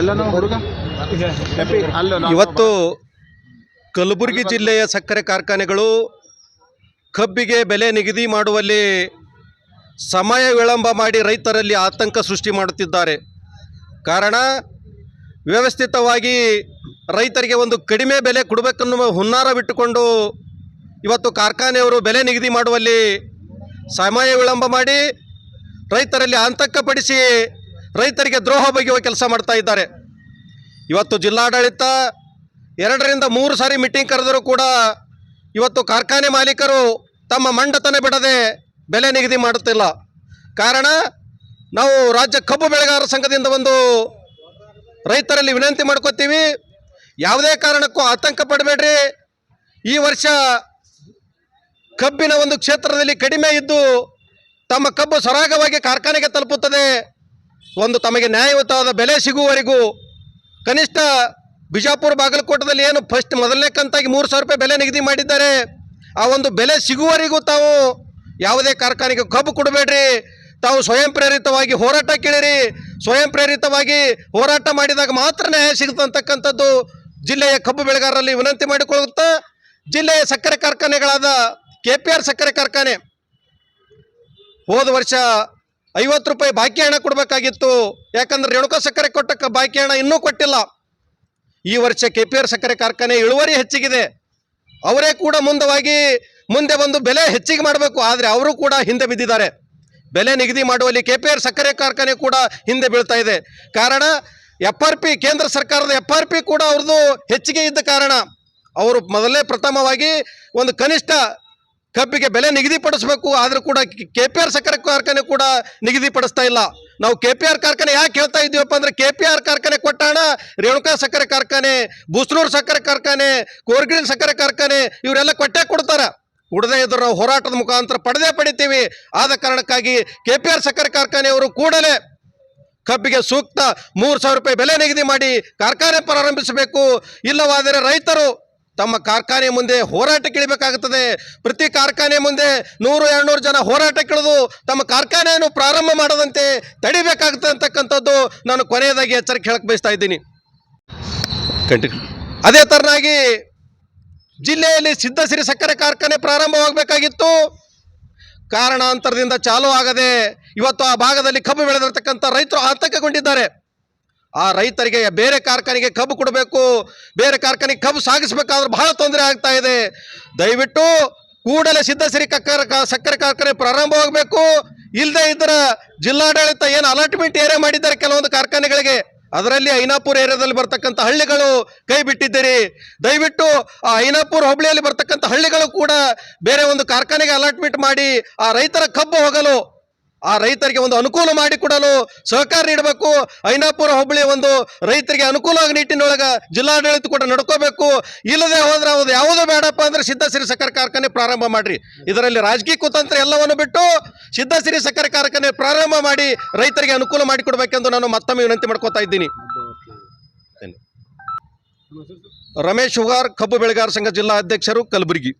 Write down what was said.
ಎಲ್ಲನೂ ಹುಡುಗ? ಇವತ್ತು ಕಲಬುರಗಿ ಜಿಲ್ಲೆಯ ಸಕ್ಕರೆ ಕಾರ್ಖಾನೆಗಳು ಕಬ್ಬಿಗೆ ಬೆಲೆ ನಿಗದಿ ಮಾಡುವಲ್ಲಿ ಸಮಯ ವಿಳಂಬ ಮಾಡಿ ರೈತರಲ್ಲಿ ಆತಂಕ ಸೃಷ್ಟಿ ಮಾಡುತ್ತಿದ್ದಾರೆ. ಕಾರಣ ವ್ಯವಸ್ಥಿತವಾಗಿ ರೈತರಿಗೆ ಒಂದು ಕಡಿಮೆ ಬೆಲೆ ಕೊಡಬೇಕನ್ನುವ ಹುನ್ನಾರ ಬಿಟ್ಟುಕೊಂಡು ಇವತ್ತು ಕಾರ್ಖಾನೆಯವರು ಬೆಲೆ ನಿಗದಿ ಮಾಡುವಲ್ಲಿ ಸಮಯ ವಿಳಂಬ ಮಾಡಿ ರೈತರಲ್ಲಿ ಆತಂಕಪಡಿಸಿ ರೈತರಿಗೆ ದ್ರೋಹ ಬಗೆಯುವ ಕೆಲಸ ಮಾಡ್ತಾ ಇದ್ದಾರೆ. ಇವತ್ತು ಜಿಲ್ಲಾಡಳಿತ ಎರಡರಿಂದ ಮೂರು ಸಾರಿ ಮೀಟಿಂಗ್ ಕರೆದರೂ ಕೂಡ ಇವತ್ತು ಕಾರ್ಖಾನೆ ಮಾಲೀಕರು ತಮ್ಮ ಮಂಡತನ ಬಿಡದೆ ಬೆಲೆ ನಿಗದಿ ಮಾಡುತ್ತಿಲ್ಲ. ಕಾರಣ ನಾವು ರಾಜ್ಯ ಕಬ್ಬು ಬೆಳೆಗಾರರ ಸಂಘದಿಂದ ಒಂದು ರೈತರಲ್ಲಿ ವಿನಂತಿ ಮಾಡ್ಕೋತೀವಿ. ಯಾವುದೇ ಕಾರಣಕ್ಕೂ ಆತಂಕ ಪಡಬೇಡ್ರಿ. ಈ ವರ್ಷ ಕಬ್ಬಿನ ಒಂದು ಕ್ಷೇತ್ರದಲ್ಲಿ ಕಡಿಮೆ ಇದ್ದು ತಮ್ಮ ಕಬ್ಬು ಸರಾಗವಾಗಿ ಕಾರ್ಖಾನೆಗೆ ತಲುಪುತ್ತದೆ. ಒಂದು ತಮಗೆ ನ್ಯಾಯಯುತವಾದ ಬೆಲೆ ಸಿಗುವವರೆಗೂ ಕನಿಷ್ಠ ಬಿಜಾಪುರ ಬಾಗಲಕೋಟದಲ್ಲಿ ಏನು ಫಸ್ಟ್ ಮೊದಲನೇ ಕಂತಾಗಿ ಮೂರು ಸಾವಿರ ರೂಪಾಯಿ ಬೆಲೆ ನಿಗದಿ ಮಾಡಿದ್ದಾರೆ. ಆ ಒಂದು ಬೆಲೆ ಸಿಗುವವರೆಗೂ ತಾವು ಯಾವುದೇ ಕಾರ್ಖಾನೆಗೆ ಕಬ್ಬು ಕೊಡಬೇಡ್ರಿ. ತಾವು ಸ್ವಯಂ ಪ್ರೇರಿತವಾಗಿ ಹೋರಾಟ ಕೇಳಿರಿ. ಸ್ವಯಂ ಪ್ರೇರಿತವಾಗಿ ಹೋರಾಟ ಮಾಡಿದಾಗ ಮಾತ್ರ ನ್ಯಾಯ ಸಿಗುತ್ತಂತಕ್ಕಂಥದ್ದು ಜಿಲ್ಲೆಯ ಕಬ್ಬು ಬೆಳೆಗಾರರಲ್ಲಿ ವಿನಂತಿ ಮಾಡಿಕೊಳ್ಳುತ್ತಾ, ಜಿಲ್ಲೆಯ ಸಕ್ಕರೆ ಕಾರ್ಖಾನೆಗಳಾದ ಕೆ ಪಿ ಆರ್ ಸಕ್ಕರೆ ಕಾರ್ಖಾನೆ ಹೋದ ವರ್ಷ ಐವತ್ತು ರೂಪಾಯಿ ಬಾಕಿ ಹಣ ಕೊಡಬೇಕಾಗಿತ್ತು. ಯಾಕಂದ್ರೆ ರೇಣುಕಾ ಸಕ್ಕರೆ ಕೊಟ್ಟ ಬಾಕಿ ಹಣ ಇನ್ನೂ ಕೊಟ್ಟಿಲ್ಲ. ಈ ವರ್ಷ ಕೆ ಪಿ ಆರ್ ಸಕ್ಕರೆ ಕಾರ್ಖಾನೆ ಇಳುವರಿ ಹೆಚ್ಚಿಗಿದೆ. ಅವರೇ ಕೂಡ ಮುಂದವಾಗಿ ಮುಂದೆ ಒಂದು ಬೆಲೆ ಹೆಚ್ಚಿಗೆ ಮಾಡಬೇಕು. ಆದರೆ ಅವರು ಕೂಡ ಹಿಂದೆ ಬಿದ್ದಿದ್ದಾರೆ. ಬೆಲೆ ನಿಗದಿ ಮಾಡುವಲ್ಲಿ ಕೆ ಪಿ ಆರ್ ಸಕ್ಕರೆ ಕಾರ್ಖಾನೆ ಕೂಡ ಹಿಂದೆ ಬೀಳ್ತಾ ಇದೆ. ಕಾರಣ ಎಫ್ ಆರ್ ಪಿ, ಕೇಂದ್ರ ಸರ್ಕಾರದ ಎಫ್ ಆರ್ ಪಿ ಕೂಡ ಅವ್ರದ್ದು ಹೆಚ್ಚಿಗೆ ಇದ್ದ ಕಾರಣ. ಅವರು ಮೊದಲೇ ಪ್ರಥಮವಾಗಿ ಒಂದು ಕನಿಷ್ಠ ಕಬ್ಬಿಗೆ ಬೆಲೆ ನಿಗದಿಪಡಿಸಬೇಕು, ಆದರೂ ಕೂಡ ಕೆ ಪಿ ಆರ್ ಸಕ್ಕರೆ ಕಾರ್ಖಾನೆ ಕೂಡ ನಿಗದಿಪಡಿಸ್ತಾ ಇಲ್ಲ. ನಾವು ಕೆ ಪಿ ಆರ್ ಕಾರ್ಖಾನೆ ಯಾಕೆ ಹೇಳ್ತಾ ಇದ್ದೀವಪ್ಪ ಅಂದ್ರೆ ಕೆ ಪಿ ಆರ್ ಕಾರ್ಖಾನೆ ಕೊಟ್ಟ ಹಣ ರೇಣುಕಾ ಸಕ್ಕರೆ ಕಾರ್ಖಾನೆ, ಬೂಸ್ನೂರು ಸಕ್ಕರೆ ಕಾರ್ಖಾನೆ, ಕೋರ್ಗಿಲ್ ಸಕ್ಕರೆ ಕಾರ್ಖಾನೆ, ಇವರೆಲ್ಲ ಕೊಟ್ಟೆ ಕೊಡ್ತಾರೆ. ಉಡದೇ ಇದ್ರು ಹೋರಾಟದ ಮುಖಾಂತರ ಪಡೆದೇ ಪಡಿತೀವಿ. ಆದ ಕಾರಣಕ್ಕಾಗಿ ಕೆ ಪಿ ಆರ್ ಸಕ್ಕರೆ ಕಾರ್ಖಾನೆಯವರು ಕೂಡಲೇ ಕಬ್ಬಿಗೆ ಸೂಕ್ತ ಮೂರು ಸಾವಿರ ರೂಪಾಯಿ ಬೆಲೆ ನಿಗದಿ ಮಾಡಿ ಕಾರ್ಖಾನೆ ಪ್ರಾರಂಭಿಸಬೇಕು. ಇಲ್ಲವಾದರೆ ರೈತರು ತಮ್ಮ ಕಾರ್ಖಾನೆ ಮುಂದೆ ಹೋರಾಟ ಇಳಿಬೇಕಾಗುತ್ತದೆ ಪ್ರತಿ ಕಾರ್ಖಾನೆ ಮುಂದೆ ನೂರು ಎರಡುನೂರು ಜನ ಹೋರಾಟಕ್ಕಿಳಿದು ತಮ್ಮ ಕಾರ್ಖಾನೆಯನ್ನು ಪ್ರಾರಂಭ ಮಾಡದಂತೆ ತಡಿಬೇಕಾಗುತ್ತೆ ಅಂತಕ್ಕಂಥದ್ದು ನಾನು ಕೊನೆಯದಾಗಿ ಎಚ್ಚರಿಕೆ ಹೇಳಕ್ಕೆ ಬಯಸ್ತಾ ಇದ್ದೀನಿ. ಅದೇ ಥರನಾಗಿ ಜಿಲ್ಲೆಯಲ್ಲಿ ಸಿದ್ಧಸಿರಿ ಸಕ್ಕರೆ ಕಾರ್ಖಾನೆ ಪ್ರಾರಂಭವಾಗಬೇಕಾಗಿತ್ತು. ಕಾರಣಾಂತರದಿಂದ ಚಾಲೂ ಆಗದೆ ಇವತ್ತು ಆ ಭಾಗದಲ್ಲಿ ಕಬ್ಬು ಬೆಳೆದಿರತಕ್ಕಂಥ ರೈತರು ಆತಂಕಗೊಂಡಿದ್ದಾರೆ. ಆ ರೈತರಿಗೆ ಬೇರೆ ಕಾರ್ಖಾನೆಗೆ ಕಬ್ಬು ಕೊಡಬೇಕು, ಬೇರೆ ಕಾರ್ಖಾನೆಗೆ ಕಬ್ಬು ಸಾಗಿಸಬೇಕಾದ್ರೆ ಬಹಳ ತೊಂದರೆ ಆಗ್ತಾ ಇದೆ. ದಯವಿಟ್ಟು ಕೂಡಲೇ ಸಿದ್ಧಸಿರಿ ಕಕ್ಕರ ಸಕ್ಕರೆ ಕಾರ್ಖಾನೆ ಪ್ರಾರಂಭವಾಗಬೇಕು ಇಲ್ಲದೆ ಇದ್ದರ ಜಿಲ್ಲಾಡಳಿತ ಏನು ಅಲಾಟ್ಮೆಂಟ್ ಏರಿಯಾ ಮಾಡಿದ್ದಾರೆ ಕೆಲವೊಂದು ಕಾರ್ಖಾನೆಗಳಿಗೆ. ಅದರಲ್ಲಿ ಐನಾಪುರ ಏರಿಯಾದಲ್ಲಿ ಬರ್ತಕ್ಕಂಥ ಹಳ್ಳಿಗಳು ಕೈ ಬಿಟ್ಟಿದ್ದೀರಿ. ದಯವಿಟ್ಟು ಆ ಐನಾಪುರ ಹೋಬಳಿಯಲ್ಲಿ ಬರ್ತಕ್ಕಂಥ ಹಳ್ಳಿಗಳು ಕೂಡ ಬೇರೆ ಒಂದು ಕಾರ್ಖಾನೆಗೆ ಅಲಾಟ್ಮೆಂಟ್ ಮಾಡಿ ಆ ರೈತರ ಕಬ್ಬು ಹೋಗಲು ಆ ರೈತರಿಗೆ ಒಂದು ಅನುಕೂಲ ಮಾಡಿಕೊಡಲು ಸಹಕಾರ ನೀಡಬೇಕು. ಐನಾಪುರ ಹೋಬಳಿ ಒಂದು ರೈತರಿಗೆ ಅನುಕೂಲ ಆಗ ನಿಟ್ಟಿನೊಳಗೆ ಜಿಲ್ಲಾಡಳಿತ ಕೂಡ ನಡ್ಕೋಬೇಕು. ಇಲ್ಲದೆ ಹೋದ್ರೆ ಅದು ಯಾವುದು ಬೇಡಪ್ಪ ಅಂದ್ರೆ ಸಿದ್ಧಸಿರಿ ಸಕ್ಕರೆ ಕಾರ್ಖಾನೆ ಪ್ರಾರಂಭ ಮಾಡ್ರಿ. ಇದರಲ್ಲಿ ರಾಜಕೀಯ ಕುತಂತ್ರ ಎಲ್ಲವನ್ನು ಬಿಟ್ಟು ಸಿದ್ಧಸಿರಿ ಸಕ್ಕರೆ ಕಾರ್ಖಾನೆ ಪ್ರಾರಂಭ ಮಾಡಿ ರೈತರಿಗೆ ಅನುಕೂಲ ಮಾಡಿಕೊಡ್ಬೇಕೆಂದು ನಾನು ಮತ್ತೊಮ್ಮೆ ವಿನಂತಿ ಮಾಡ್ಕೋತಾ ಇದ್ದೀನಿ. ರಮೇಶ್ ಹುಗಾರ್ ಕಬ್ಬು ಬೆಳೆಗಾರ ಸಂಘ ಜಿಲ್ಲಾ ಅಧ್ಯಕ್ಷರು ಕಲಬುರಗಿ.